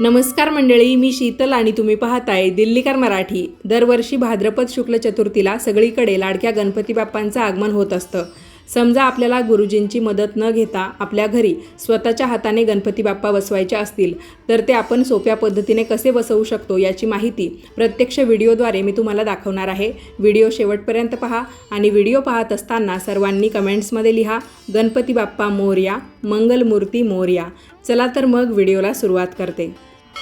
नमस्कार मंडळी मी शीतल आणि तुम्ही पाहताय दिल्लीकर मराठी. दरवर्षी भाद्रपद शुक्ल चतुर्थीला सगळीकडे लाडक्या गणपती बाप्पांचं आगमन होत असतं. समजा आपल्याला गुरुजींची मदत न घेता आपल्या घरी स्वतःच्या हाताने गणपती बाप्पा बसवायचे असतील तर ते आपण सोप्या पद्धतीने कसे बसवू शकतो याची माहिती प्रत्यक्ष व्हिडिओद्वारे मी तुम्हाला दाखवणार आहे. व्हिडिओ शेवटपर्यंत पहा आणि व्हिडिओ पाहत असताना सर्वांनी कमेंट्समध्ये लिहा गणपती बाप्पा मोर्या मंगलमूर्ती मोर्या. चला तर मग व्हिडिओला सुरुवात करते.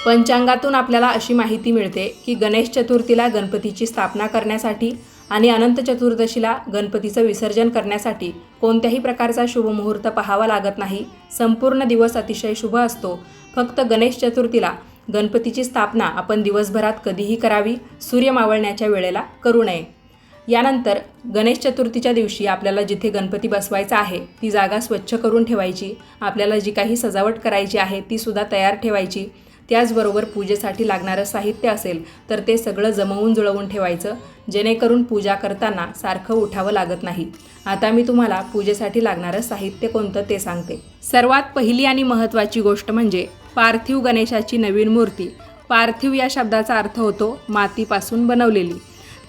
पंचांगातून आपल्याला अशी माहिती मिळते की गणेश चतुर्थीला गणपतीची स्थापना करण्यासाठी आणि अनंत चतुर्दशीला गणपतीचं विसर्जन करण्यासाठी कोणत्याही प्रकारचा शुभ मुहूर्त पाहावा लागत नाही. संपूर्ण दिवस अतिशय शुभ असतो. फक्त गणेश चतुर्थीला गणपतीची स्थापना आपण दिवसभरात कधीही करावी सूर्य मावळण्याच्या वेळेला करू नये. यानंतर गणेश चतुर्थीच्या दिवशी आपल्याला जिथे गणपती बसवायचा आहे ती जागा स्वच्छ करून ठेवायची. आपल्याला जी काही सजावट करायची आहे ती सुद्धा तयार ठेवायची. त्याचबरोबर पूजेसाठी लागणारं साहित्य असेल तर ते सगळं जमवून जुळवून ठेवायचं जेणेकरून पूजा करताना सारखं उठावं लागत नाही. आता मी तुम्हाला पूजेसाठी लागणारं साहित्य कोणतं ते सांगते. सर्वात पहिली आणि महत्त्वाची गोष्ट म्हणजे पार्थिव गणेशाची नवीन मूर्ती. पार्थिव या शब्दाचा अर्थ होतो मातीपासून बनवलेली.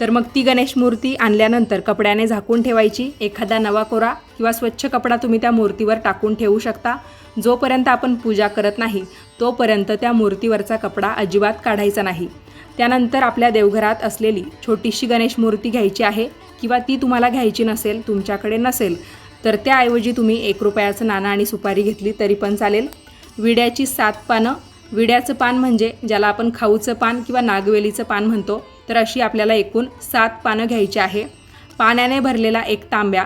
तर मग ती गणेश मूर्ती आणल्यानंतर कपड्याने झाकून ठेवायची एखादा नवा कोरा किंवा स्वच्छ कपडा तुम्ही त्या मूर्तीवर टाकून ठेवू शकता. जोपर्यंत आपण पूजा करत नाही तोपर्यंत त्या मूर्तीवरचा कपडा अजिबात काढायचा नाही. त्यानंतर आपल्या देवघरात असलेली छोटीशी गणेश मूर्ती घ्यायची आहे किंवा ती तुम्हाला घ्यायची नसेल तुमच्याकडे नसेल तर त्याऐवजी तुम्ही एक रुपयाचं नाणं आणि सुपारी घेतली तरी पण चालेल. विड्याची सात पानं. विड्याचं पान म्हणजे ज्याला आपण खाऊचं पान किंवा नागवेलीचं पान म्हणतो तर अशी आपल्याला एकूण सात पानं घ्यायची आहे. पाण्याने भरलेला एक तांब्या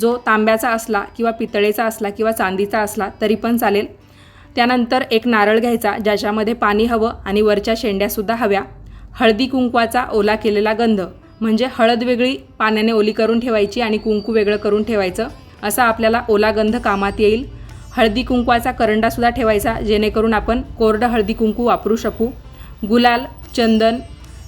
जो तांब्याचा असला किंवा पितळेचा असला किंवा चांदीचा असला तरी पण चालेल. त्यानंतर एक नारळ घ्यायचा ज्याच्यामध्ये पाणी हवं आणि वरच्या शेंड्यासुद्धा हव्या. हळदी कुंकवाचा ओला केलेला गंध म्हणजे हळद वेगळी पाण्याने ओली करून ठेवायची आणि कुंकू वेगळं करून ठेवायचं असा आपल्याला ओला गंध कामात येईल. हळदी कुंकवाचा करंडासुद्धा ठेवायचा जेणेकरून आपण कोरडं हळदी कुंकू वापरू शकू. गुलाल चंदन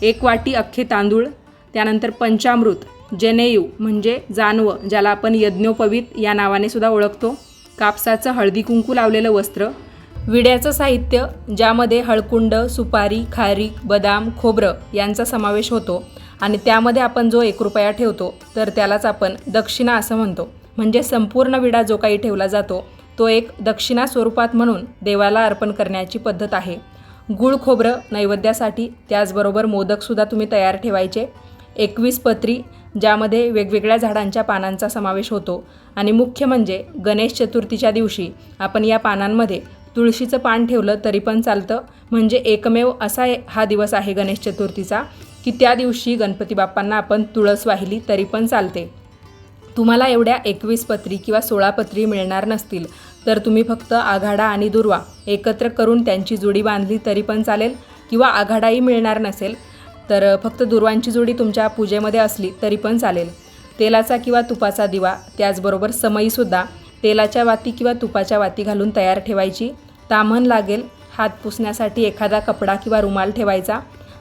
एक वाटी अख्खे तांदूळ त्यानंतर पंचामृत जनेयू म्हणजे जानवं ज्याला आपण यज्ञोपवीत या नावाने सुद्धा ओळखतो. कापसाचं हळदी कुंकू लावलेलं वस्त्र विड्याचं साहित्य ज्यामध्ये हळकुंड सुपारी खारीक बदाम खोबरं यांचा समावेश होतो आणि त्यामध्ये आपण जो एक रुपया ठेवतो तर त्यालाच आपण दक्षिणा असं म्हणतो. म्हणजे संपूर्ण विडा जो काही ठेवला जातो तो एक दक्षिणा स्वरूपात म्हणून देवाला अर्पण करण्याची पद्धत आहे. गुळ खोबरं नैवेद्यासाठी त्याचबरोबर मोदकसुद्धा तुम्ही तयार ठेवायचे. एकवीस पत्री ज्यामध्ये वेगवेगळ्या झाडांच्या पानांचा समावेश होतो. आणि मुख्य म्हणजे गणेश चतुर्थीच्या दिवशी आपण या पानांमध्ये तुळशीचं पान ठेवलं तरी पण चालतं. म्हणजे एकमेव असा हा दिवस आहे गणेश चतुर्थीचा की त्या दिवशी गणपती बाप्पांना आपण तुळस वाहिली तरी पण चालते. तुम्हाला एवढ्या एकवीस पत्री किंवा सोळा पत्री मिळणार नसतील तर तुम्ही फक्त आघाडा आणि दुर्वा एकत्र करून त्यांची जोडी बांधली तरी पण चालेल किंवा आघाडाही मिळणार नसेल. तर फक्त दुर्वांची जोडी तुमच्या पूजेमध्ये असली तरी पण चालेल. तेलाचा किंवा तुपाचा दिवा त्याचबरोबर समईसुद्धा तेलाच्या वाती किंवा तुपाच्या वाती घालून तयार ठेवायची. ताम्हण लागेल हात पुसण्यासाठी एखादा कपडा किंवा रुमाल ठेवायचा.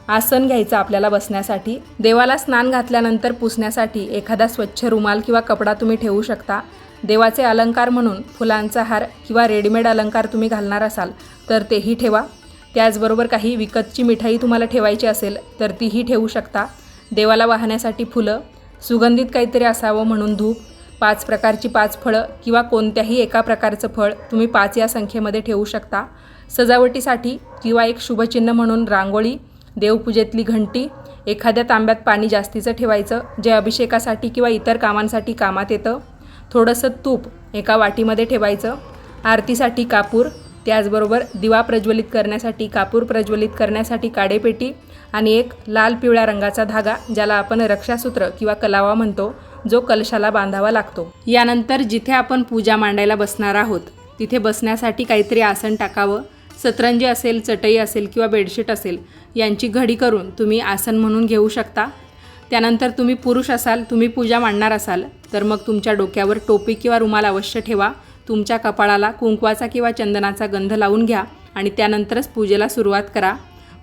आसन घ्यायचं आपल्याला बसण्यासाठी. देवाला स्नान घातल्यानंतर पुसण्यासाठी एखादा स्वच्छ रुमाल किंवा कपडा तुम्ही ठेवू शकता. देवाचे अलंकार म्हणून फुलांचा हार किंवा रेडीमेड अलंकार तुम्ही घालणार असाल तर तेही ठेवा. त्याचबरोबर काही विकतची मिठाई तुम्हाला ठेवायची असेल तर तीही ठेवू शकता. देवाला वाहण्यासाठी फुलं सुगंधित काहीतरी असावं म्हणून धूप पाच प्रकारची पाच फळं किंवा कोणत्याही एका प्रकारचं फळ तुम्ही पाच या संख्येमध्ये ठेवू शकता. सजावटीसाठी किंवा एक शुभचिन्ह म्हणून रांगोळी देवपूजेतली घंटी एखाद्या तांब्यात पाणी जास्तीचं ठेवायचं जे अभिषेकासाठी किंवा इतर कामांसाठी कामात येतं. थोडंसं तूप एका वाटीमध्ये ठेवायचं. आरतीसाठी कापूर त्याचबरोबर दिवा प्रज्वलित करण्यासाठी कापूर प्रज्वलित करण्यासाठी काडेपेटी आणि एक लाल पिवळ्या रंगाचा धागा ज्याला आपण रक्षासूत्र किंवा कलावा म्हणतो जो कलशाला बांधावा लागतो. यानंतर जिथे आपण पूजा मांडायला बसणार आहोत तिथे बसण्यासाठी काहीतरी आसन टाकावं. सतरंजी असेल चटई असेल किंवा बेडशीट असेल यांची घडी करून तुम्ही आसन म्हणून घेऊ शकता. त्यानंतर तुम्ही पुरुष असाल तुम्ही पूजा मांडणार असाल तर मग तुमच्या डोक्यावर टोपी किंवा रुमाल अवश्य ठेवा. तुमच्या कपाळाला कुंकवाचा किंवा चंदनाचा गंध लावून घ्या आणि त्यानंतरच पूजेला सुरुवात करा.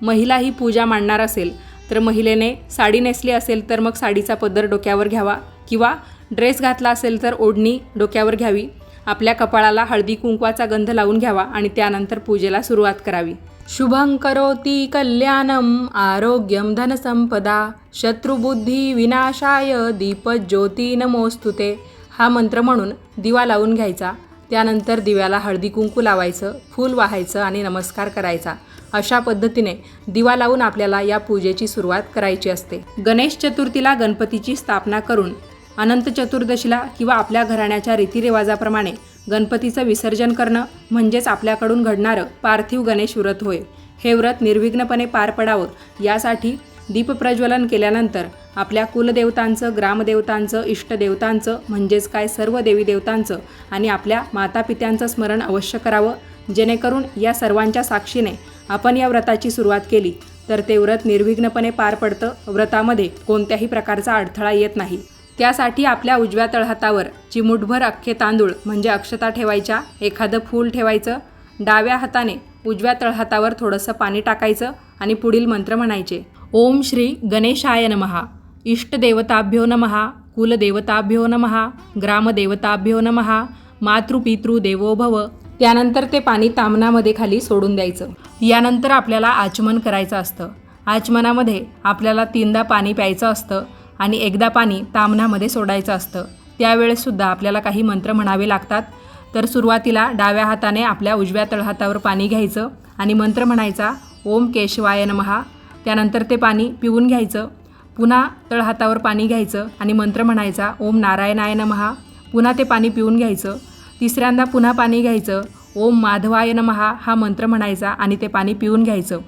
महिला ही पूजा मांडणार असेल तर महिलेने साडी नेसली असेल तर मग साडीचा पदर डोक्यावर घ्यावा किंवा ड्रेस घातला असेल तर ओढणी डोक्यावर घ्यावी. आपल्या कपाळाला हळदी कुंकवाचा गंध लावून घ्यावा आणि त्यानंतर पूजेला सुरुवात करावी. शुभं करोती कल्याणम् आरोग्यम धनसंपदा शत्रुबुद्धी विनाशाय दीपज्योती नमोस्तुते हा मंत्र म्हणून दिवा लावून घ्यायचा. त्यानंतर दिव्याला हळदी कुंकू लावायचं फूल वाहायचं आणि नमस्कार करायचा. अशा पद्धतीने दिवा लावून आपल्याला या पूजेची सुरुवात करायची असते. गणेश चतुर्थीला गणपतीची स्थापना करून अनंत चतुर्दशीला किंवा आपल्या घराण्याच्या रीतिरिवाजाप्रमाणे गणपतीचं विसर्जन करणं म्हणजेच आपल्याकडून घडणारं पार्थिव गणेश व्रत होय. हे व्रत निर्विघ्नपणे पार पडावं यासाठी दीपप्रज्वलन केल्यानंतर आपल्या कुलदेवतांचं ग्रामदेवतांचं इष्टदेवतांचं म्हणजेच काय सर्व देवी देवतांचं आणि आपल्या मातापित्यांचं स्मरण अवश्य करावं. जेणेकरून या सर्वांच्या साक्षीने आपण या व्रताची सुरुवात केली तर ते व्रत निर्विघ्नपणे पार पडतं. व्रतामध्ये कोणत्याही प्रकारचा अडथळा येत नाही. त्यासाठी आपल्या उजव्या तळहातावर चिमुटभर अख्खे तांदूळ म्हणजे अक्षता ठेवायच्या एखादं फूल ठेवायचं. डाव्या हाताने उजव्या तळहातावर थोडंसं पाणी टाकायचं आणि पुढील मंत्र म्हणायचे. ओम श्री गणेशाय नमहा इष्टदेवताभ्यो नमहा कुलदेवताभ्यो नमहा ग्रामदेवताभ्यो नमहा मातृपितृ देवो भव। त्यानंतर ते पाणी तामणामध्ये खाली सोडून द्यायचं। यानंतर आपल्याला आचमन करायचं असतं। आचमनामध्ये आपल्याला तीनदा पाणी प्यायचं असतं आणि एकदा पाणी तामणामध्ये सोडायचं असतं। त्यावेळेससुद्धा आपल्याला काही मंत्र म्हणावे लागतात। तर सुरुवातीला डाव्या हाताने आपल्या उजव्या तळहातावर पाणी घ्यायचं आणि मंत्र म्हणायचा ओम केशवाय नमहा त्यानंतर ते पाणी पिऊन घ्यायचं. पुन्हा तळहातावर पाणी घ्यायचं आणि मंत्र म्हणायचा ओम नारायणाय नमहा. पुन्हा ते पाणी पिऊन घ्यायचं. तिसऱ्यांदा पुन्हा पाणी घ्यायचं. ओम माधवाय नमहा हा मंत्र म्हणायचा आणि ते पाणी पिऊन घ्यायचं.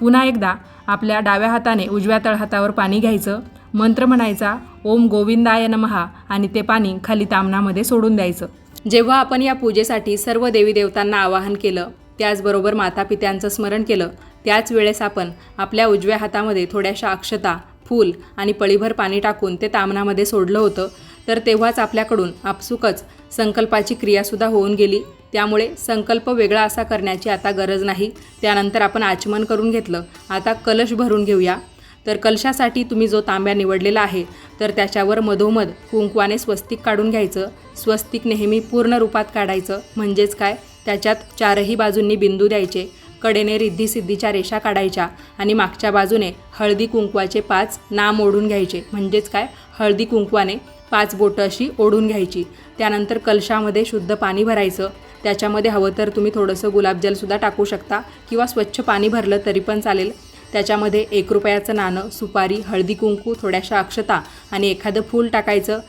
पुन्हा एकदा आपल्या डाव्या हाताने उजव्या तळहातावर पाणी घ्यायचं. मंत्र म्हणायचा ओम गोविंदाय नमहा आणि ते पाणी खाली तामणामध्ये सोडून द्यायचं. जेव्हा आपण या पूजेसाठी सर्व देवी देवतांना आवाहन केलं त्याचबरोबर मातापित्यांचं स्मरण केलं. त्याच वेळेस आपण आपल्या उजव्या हातामध्ये थोड्याशा अक्षता फूल आणि पळीभर पाणी टाकून ते तामणामध्ये सोडलं होतं. तर तेव्हाच आपल्याकडून आपसुकच संकल्पाची क्रियासुद्धा होऊन गेली. त्यामुळे संकल्प वेगळा असा करण्याची आता गरज नाही. त्यानंतर आपण आचमन करून घेतलं. आता कलश भरून घेऊया. तर कलशासाठी तुम्ही जो तांब्या निवडलेला आहे तर त्याच्यावर मधोमध कुंकवाने स्वस्तिक काढून घ्यायचं. स्वस्तिक नेहमी पूर्ण रूपात काढायचं. म्हणजेच काय? त्याच्यात चारही बाजूंनी बिंदू द्यायचे कडेने रिद्धी सिद्धीच्या रेषा काढायच्या आणि मागच्या बाजूने हळदी कुंकवाचे पाच नाम ओढून घ्यायचे. म्हणजेच काय? हळदी कुंकवाने पाच बोटं अशी ओढून घ्यायची. त्यानंतर कलशामध्ये शुद्ध पाणी भरायचं. त्याच्यामध्ये हवं तर तुम्ही थोडंसं गुलाबजलसुद्धा टाकू शकता किंवा स्वच्छ पाणी भरलं तरी पण चालेल. त्याच्यामध्ये एक रुपयाचं नाणं सुपारी हळदी कुंकू थोड्याशा अक्षता आणि एखादं फूल टाकायचं.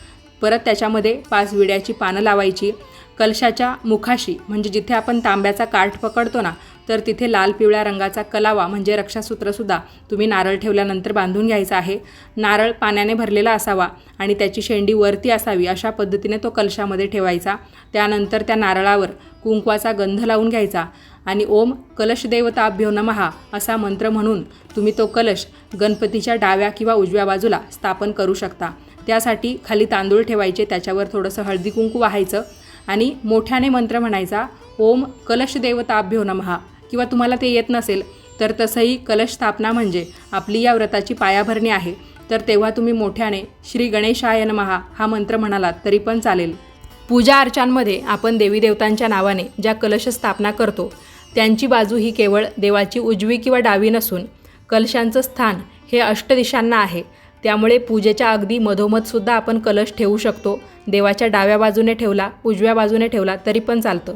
परत त्याच्यामध्ये पाच विड्याची पानं लावायची. कलशाच्या मुखाशी म्हणजे जिथे आपण तांब्याचा काठ पकडतो ना तर तिथे लाल पिवळ्या रंगाचा कलावा म्हणजे रक्षासूत्रसुद्धा तुम्ही नारळ ठेवल्यानंतर बांधून घ्यायचा आहे. नारळ पाण्याने भरलेला असावा आणि त्याची शेंडी वरती असावी अशा पद्धतीने तो कलशामध्ये ठेवायचा. त्यानंतर त्या नारळावर कुंकवाचा गंध लावून घ्यायचा आणि ओम कलश देवताभ्यो नमहा असा मंत्र म्हणून तुम्ही तो कलश गणपतीच्या डाव्या किंवा उजव्या बाजूला स्थापन करू शकता. त्यासाठी खाली तांदूळ ठेवायचे त्याच्यावर थोडंसं हळदी कुंकू वाहायचं आणि मोठ्याने मंत्र म्हणायचा ओम कलश देवताभ्यो नमहा. किंवा तुम्हाला ते येत नसेल तर तसंही कलश स्थापना म्हणजे आपली या व्रताची पायाभरणी आहे. तर तेव्हा तुम्ही मोठ्याने श्री गणेशाय नमहा हा मंत्र म्हणालात तरी पण चालेल. पूजा अर्चांमध्ये आपण देवी देवतांच्या नावाने ज्या कलश स्थापना करतो त्यांची बाजू ही केवळ देवाची उजवी किंवा डावी नसून कलशांचं स्थान हे अष्टदिशांना आहे. त्यामुळे पूजेच्या अगदी मधोमधसुद्धा आपण कलश ठेवू शकतो. देवाच्या डाव्या बाजूने ठेवला उजव्या बाजूने ठेवला तरी पण चालतं.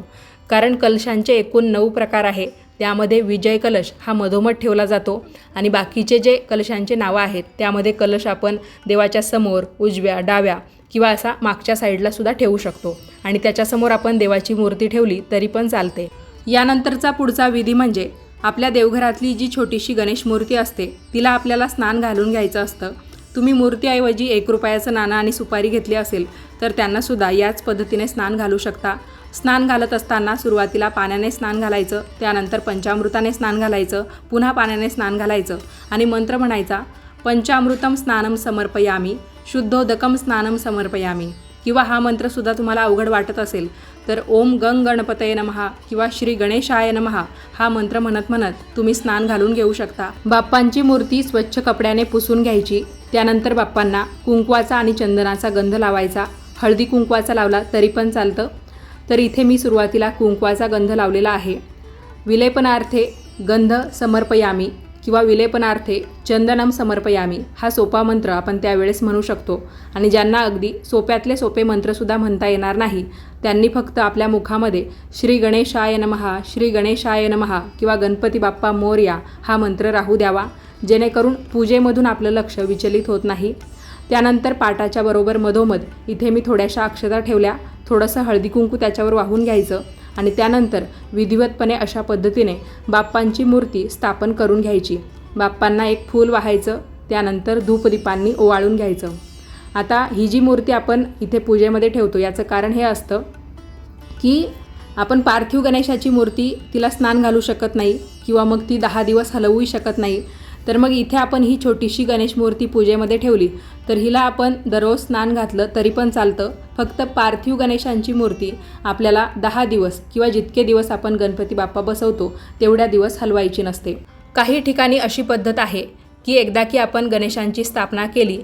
कारण कलशांचे एकूण नऊ प्रकार आहे. त्यामध्ये विजय कलश हा मधोमध ठेवला जातो आणि बाकीचे जे कलशांचे नावं आहेत त्यामध्ये कलश आपण देवाच्या समोर उजव्या डाव्या किंवा असा मागच्या साईडला सुद्धा ठेवू शकतो. आणि त्याच्यासमोर आपण देवाची मूर्ती ठेवली तरी पण चालते. यानंतरचा पुढचा विधी म्हणजे आपल्या देवघरातली जी छोटीशी गणेश मूर्ती असते तिला आपल्याला स्नान घालून घ्यायचं असतं. तुम्ही मूर्तीऐवजी एक रुपयाचं नाणं आणि सुपारी घेतली असेल तर त्यांनासुद्धा याच पद्धतीने स्नान घालू शकता. स्नान घालत असताना सुरुवातीला पाण्याने स्नान घालायचं त्यानंतर पंचामृताने स्नान घालायचं पुन्हा पाण्याने स्नान घालायचं आणि मंत्र म्हणायचा पंचामृतम स्नानम समर्पयामी शुद्धोदकम स्नानम समर्पयामी. किंवा हा मंत्रसुद्धा तुम्हाला अवघड वाटत असेल तर ओम गंग गणपतये नमहा किंवा श्री गणेशाय नमहा हा मंत्र म्हणत म्हणत तुम्ही स्नान घालून घेऊ शकता. बाप्पांची मूर्ती स्वच्छ कपड्याने पुसून घ्यायची त्यानंतर बाप्पांना कुंकवाचा आणि चंदनाचा गंध लावायचा. हळदी कुंकवाचा लावला तरी पण चालतं. तर इथे मी सुरुवातीला कुंकवाचा गंध लावलेला आहे. विलेपनार्थे गंध समर्पयामी किंवा विलेपनार्थे चंदनम समर्पयामी हा सोपा मंत्र आपण त्यावेळेस म्हणू शकतो. आणि ज्यांना अगदी सोप्यातले सोपे मंत्रसुद्धा म्हणता येणार नाही त्यांनी फक्त आपल्या मुखामध्ये श्री गणेशाय नमहा श्री गणेशाय नमहा किंवा गणपती बाप्पा मोर्या हा मंत्र राहू द्यावा. जेणेकरून पूजेमधून आपलं लक्ष विचलित होत नाही. त्यानंतर पाटाच्या बरोबर मधोमध. इथे मी थोड्याशा अक्षता ठेवल्या. थोडंसं हळदी कुंकू त्याच्यावर वाहून घ्यायचं आणि त्यानंतर विधिवतपणे अशा पद्धतीने बाप्पांची मूर्ती स्थापन करून घ्यायची. बाप्पांना एक फूल वाहायचं त्यानंतर धूपदीपांनी ओवाळून घ्यायचं. आता ही जी मूर्ती आपण इथे पूजेमध्ये ठेवतो याचं कारण हे असतं की आपण पार्थिव गणेशाची मूर्ती तिला स्नान घालू शकत नाही किंवा मग ती दहा दिवस हलवूही शकत नाही. तर मग इथे आपण ही छोटीशी गणेश मूर्ती पूजेमध्ये ठेवली. तर हिला आपण दररोज स्नान घातलं तरी पण चालतं. फक्त पार्थिव गणेशांची मूर्ती आपल्याला दहा दिवस किंवा जितके दिवस आपण गणपती बाप्पा बसवतो तेवढ्या दिवस हलवायची नसते. काही ठिकाणी अशी पद्धत आहे की एकदा की आपण गणेशांची स्थापना केली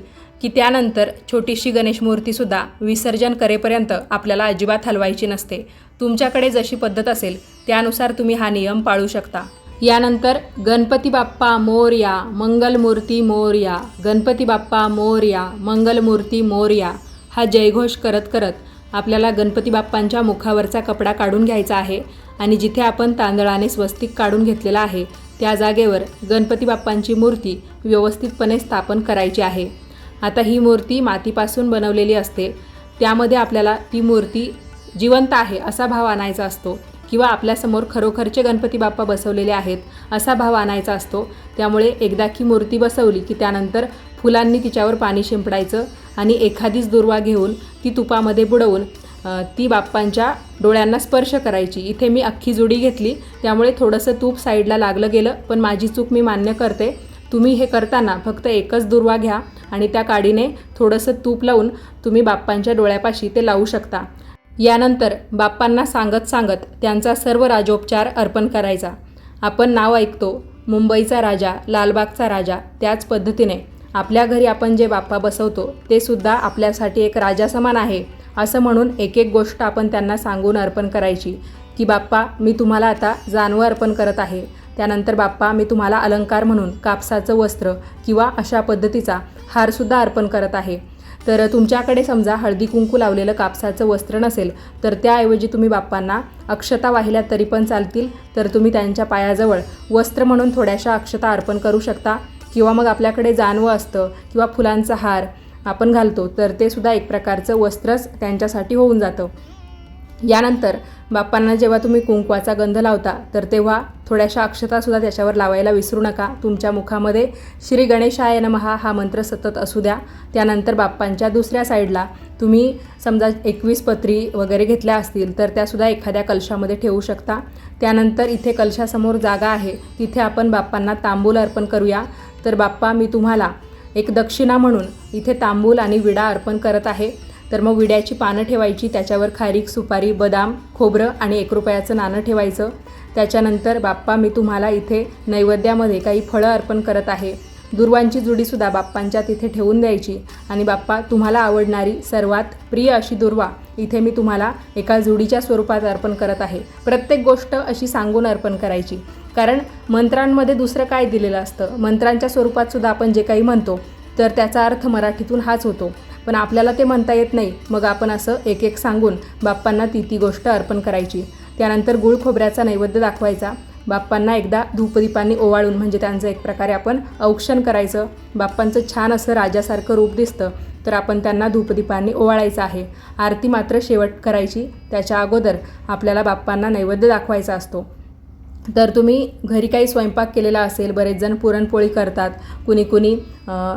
की त्यानंतर छोटीशी गणेश मूर्तीसुद्धा विसर्जन करेपर्यंत आपल्याला अजिबात हलवायची नसते. तुमच्याकडे जशी पद्धत असेल त्यानुसार तुम्ही हा नियम पाळू शकता. यानंतर गणपती बाप्पा मोरया मंगलमूर्ती मोरया गणपती बाप्पा मोरया मंगलमूर्ती मोरया हा जयघोष करत करत आपल्याला गणपती बाप्पांच्या मुखावरचा कपडा काढून घ्यायचा आहे आणि जिथे आपण तांदळाने स्वस्तिक काढून घेतलेला आहे त्या जागेवर गणपती बाप्पांची मूर्ती व्यवस्थितपणे स्थापन करायची आहे. आता ही मूर्ती मातीपासून बनवलेली असते. त्यामध्ये आपल्याला ती मूर्ती जिवंत आहे असा भाव आणायचा असतो. किंवा आपल्यासमोर खरोखरचे गणपती बाप्पा बसवलेले आहेत असा भाव आणायचा असतो. त्यामुळे एकदा की मूर्ती बसवली की त्यानंतर फुलांनी तिच्यावर पाणी शिंपडायचं आणि एखादीच दुर्वा घेऊन ती तुपामध्ये बुडवून ती बाप्पांच्या डोळ्यांना स्पर्श करायची. इथे मी अख्खी जुडी घेतली. त्यामुळे थोडंसं तूप साईडला लागलं गेलं पण माझी चूक मी मान्य करते. तुम्ही हे करताना फक्त एकच दुर्वा घ्या आणि त्या काडीने थोडंसं तूप लावून तुम्ही बाप्पांच्या डोळ्यापाशी ते लावू शकता. यानंतर बाप्पांना सांगत सांगत त्यांचा सर्व राजोपचार अर्पण करायचा. आपण नाव ऐकतो मुंबईचा राजा लालबागचा राजा त्याच पद्धतीने. आपल्या घरी आपण जे बाप्पा बसवतो ते सुद्धा आपल्यासाठी एक राजासमान आहे असं म्हणून एक एक गोष्ट आपण त्यांना सांगून अर्पण करायची की बाप्पा मी तुम्हाला आता जानवं अर्पण करत आहे. त्यानंतर बाप्पा मी तुम्हाला अलंकार म्हणून कापसाचं वस्त्र किंवा अशा पद्धतीचा हारसुद्धा अर्पण करत आहे. तर तुमच्याकडे समजा हळदी कुंकू लावलेलं कापसाचं वस्त्र नसेल तर त्याऐवजी तुम्ही बाप्पांना अक्षता वाहिल्या तरी पण चालतील. तर तुम्ही त्यांच्या पायाजवळ वस्त्र म्हणून थोड्याशा अक्षता अर्पण करू शकता. किंवा मग आपल्याकडे जानवं असतं किंवा फुलांचा हार आपण घालतो तर ते सुद्धा एक प्रकारचं वस्त्रच त्यांच्यासाठी होऊन जातं. यानंतर बाप्पांना जेव्हा तुम्ही कुंकवाचा गंध लावता तर तेव्हा थोड्याशा अक्षतासुद्धा त्याच्यावर लावायला विसरू नका. तुमच्या मुखामध्ये श्री गणेशाय नमहा हा मंत्र सतत असू द्या. त्यानंतर बाप्पांच्या दुसऱ्या साईडला तुम्ही समजा एकवीस पत्री वगैरे घेतल्या असतील तर त्यासुद्धा एखाद्या कलशामध्ये ठेवू शकता. त्यानंतर इथे कलशासमोर जागा आहे. तिथे आपण बाप्पांना तांबूल अर्पण करूया. तर बाप्पा मी तुम्हाला एक दक्षिणा म्हणून इथे तांबूल आणि विडा अर्पण करत आहे. तर मग विड्याची पानं ठेवायची त्याच्यावर खारीक सुपारी बदाम खोबरं आणि एक रुपयाचं नाणं ठेवायचं. त्याच्यानंतर बाप्पा मी तुम्हाला इथे नैवेद्यामध्ये काही फळं अर्पण करत आहे. दुर्वांची जुडीसुद्धा बाप्पांच्या तिथे ठेवून द्यायची. आणि बाप्पा तुम्हाला आवडणारी सर्वात प्रिय अशी दुर्वा इथे मी तुम्हाला एका जुडीच्या स्वरूपात अर्पण करत आहे. प्रत्येक गोष्ट अशी सांगून अर्पण करायची. कारण मंत्रांमध्ये दुसरं काय दिलेलं असतं? मंत्रांच्या स्वरूपात सुद्धा आपण जे काही म्हणतो तर त्याचा अर्थ मराठीतून हाच होतो. पण आपल्याला ते म्हणता येत नाही. मग आपण असं एक एक सांगून बाप्पांना ती ती गोष्ट अर्पण करायची. त्यानंतर गुळ खोबऱ्याचा नैवेद्य दाखवायचा. बाप्पांना एकदा धूपदीपांनी ओवाळून म्हणजे त्यांचं एक प्रकारे आपण औक्षण करायचं. बाप्पांचं छान असं राजासारखं रूप दिसतं. तर आपण त्यांना धूपदीपांनी ओवाळायचं आहे. आरती मात्र शेवट करायची. त्याच्या अगोदर आपल्याला बाप्पांना नैवेद्य दाखवायचा असतो. तर तुम्ही घरी काही स्वयंपाक केलेला असेल बरेच जण पुरणपोळी करतात कुणी कुणी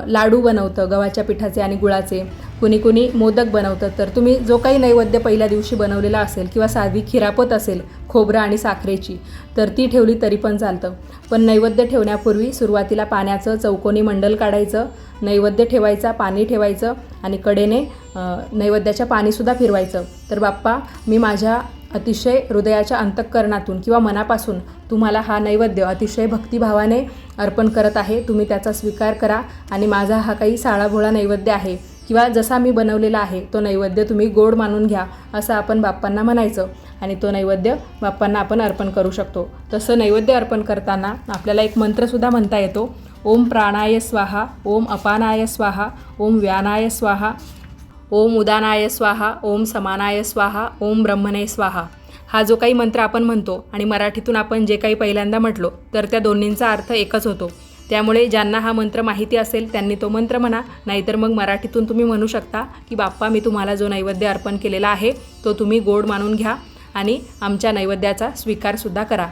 लाडू बनवतं गव्हाच्या पिठाचे आणि गुळाचे कुणी कुणी मोदक बनवतं तर तुम्ही जो काही नैवेद्य पहिल्या दिवशी बनवलेला असेल किंवा साधी खिरापत असेल खोबरं आणि साखरेची तर ती ठेवली तरी पण चालतं. पण नैवेद्य ठेवण्यापूर्वी सुरुवातीला पाण्याचं चौकोनी मंडल काढायचं नैवेद्य ठेवायचा पाणी ठेवायचं आणि कडेने नैवेद्याच्या पाणीसुद्धा फिरवायचं. तर बाप्पा मी माझ्या अतिशय हृदयाच्या अंतःकरणातून किंवा मनापासून तुम्हाला हा नैवेद्य अतिशय भक्तिभावाने अर्पण करत आहे. तुम्ही त्याचा स्वीकार करा आणि माझा हा काही साळाभोळा नैवेद्य आहे किंवा जसा मी बनवलेला आहे तो नैवेद्य तुम्ही गोड मानून घ्या असं आपण बाप्पांना म्हणायचं आणि तो नैवेद्य बाप्पांना आपण अर्पण करू शकतो. तसं नैवेद्य अर्पण करताना आपल्याला एक मंत्रसुद्धा म्हणता येतो. ओम प्राणाय स्वाहा ओम अपानाय स्वाहा ओम व्यानाय स्वाहा ओम उदानाय स्वाहा ओम समानाय स्वाहा ओम ब्रह्मणे स्वाहा. हा जो काही मंत्र आपण म्हणतो आणि मराठीतून आपण जे काही पहिल्यांदा म्हटलो तर त्या दोन्हींचा अर्थ एकच होतो. त्यामुळे ज्यांना हा मंत्र माहिती असेल त्यांनी तो मंत्र म्हणा नाहीतर मग मराठीतून तुम्ही म्हणू शकता की बाप्पा मी तुम्हाला जो नैवेद्य अर्पण केलेला आहे तो तुम्ही गोड मानून घ्या आणि आमच्या नैवेद्याचा स्वीकारसुद्धा करा.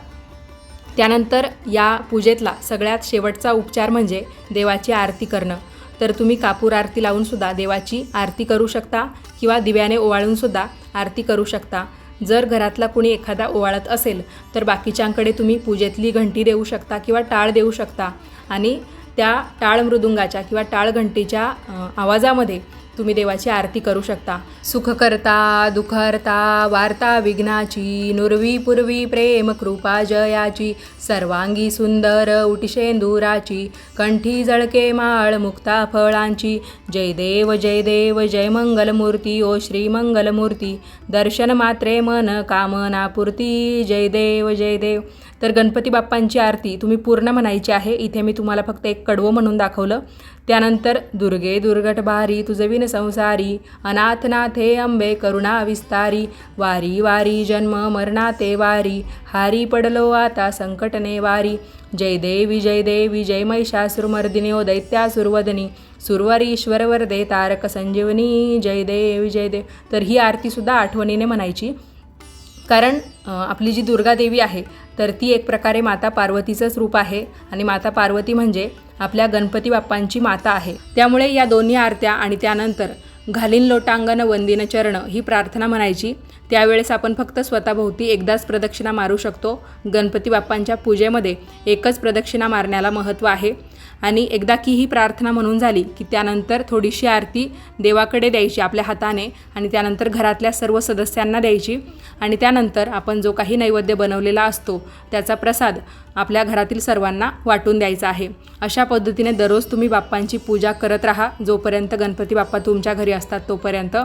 त्यानंतर या पूजेतला सगळ्यात शेवटचा उपचार म्हणजे देवाची आरती करणं. तर तुम्ही कापूर आरती लावूनसुद्धा देवाची आरती करू शकता किंवा दिव्याने ओवाळूनसुद्धा आरती करू शकता. जर घरातला कुणी एखादा ओवाळत असेल तर बाकीच्यांकडे तुम्ही पूजेतली घंटी देऊ शकता किंवा टाळ देऊ शकता. आणि त्या टाळ मृदुंगाच्या किंवा टाळ घंटीच्या आवाजामध्ये तुम्ही देवाची आरती करू शकता. सुखकर्ता दुःखहर्ता वार्ता विघ्नाची नुरवी पूर्वी प्रेम कृपा जयाची सर्वांगी सुंदर उटिशेंदुराची कंठी जळके माळ मुक्ता फळांची जय देव जय देव जय मंगलमूर्ती ओ श्री मंगलमूर्ती दर्शन मात्रे मन कामना पूर्ती जय देव जय देव. तर गणपती बाप्पांची आरती तुम्ही पूर्ण म्हणायची आहे. इथे मी तुम्हाला फक्त एक कडवं म्हणून दाखवलं. त्यानंतर दुर्गे दुर्गट भारी तुझविन संसारी अनाथनाथे अंबे करुणा विस्तारी वारी वारी जन्म मरणाते वारी हारी पडलो आता संकटने वारी जय देवी जय देवी जय महिषासुरमर्दिनी ओ दैत्यासुरवदनी सुरवरीश्वर वरदे तारक संजीवनी जय देव जय देव तर ही आरतीसुद्धा आठवणीने म्हणायची. कारण आपली जी दुर्गा देवी आहे तर ती एक प्रकारे माता पार्वतीचंच रूप आहे आणि माता पार्वती म्हणजे आपल्या गणपती बाप्पांची माता आहे. त्यामुळे या दोन्ही आरत्या आणि त्यानंतर घालीन लोटांगण वंदिन चरण ही प्रार्थना म्हणायची. त्यावेळेस आपण फक्त स्वतःभोवती एकदाच प्रदक्षिणा मारू शकतो. गणपती बाप्पांच्या पूजेमध्ये एकच प्रदक्षिणा मारण्याला महत्त्व आहे. आणि एकदा की ही प्रार्थना म्हणून झाली की त्यानंतर थोडीशी आरती देवाकडे द्यायची आपल्या हाताने आणि त्यानंतर घरातल्या सर्व सदस्यांना द्यायची. आणि त्यानंतर आपण जो काही नैवेद्य बनवलेला असतो त्याचा प्रसाद आपल्या घरातील सर्वांना वाटून द्यायचा आहे. अशा पद्धतीने दररोज तुम्ही बाप्पांची पूजा करत राहा. जोपर्यंत गणपती बाप्पा तुमच्या घरी असतात तोपर्यंत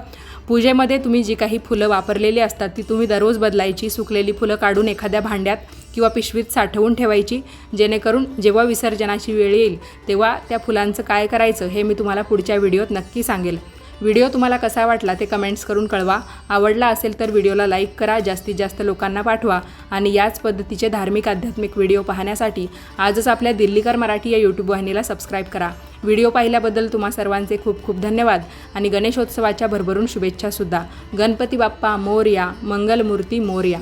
पूजेमध्ये तुम्ही जी काही फुलं वापरलेली असतात ती तुम्ही दररोज बदलायची सुकलेली फुलं काढून एखाद्या भांड्यात किंवा पिशवीत साठवून ठेवायची जेणेकरून जेव्हा विसर्जनाची वेळ येईल तेव्हा त्या फुलांचं काय करायचं हे मी तुम्हाला पुढच्या व्हिडिओत नक्की सांगेल. व्हिडिओ तुम्हाला कसा वाटला ते कमेंट्स करून कळवा. आवडला असेल तर व्हिडिओला लाईक करा जास्तीत जास्त लोकांना पाठवा आणि याच पद्धतीचे धार्मिक आध्यात्मिक व्हिडिओ पाहण्यासाठी आजच आपल्या दिल्लीकर मराठी या यूट्यूब वाहिनीला सबस्क्राईब करा. व्हिडिओ पाहिल्याबद्दल तुम्हा सर्वांचे खूप खूप धन्यवाद आणि गणेशोत्सवाच्या भरभरून शुभेच्छासुद्धा. गणपती बाप्पा मोरया मंगलमूर्ती मोरया.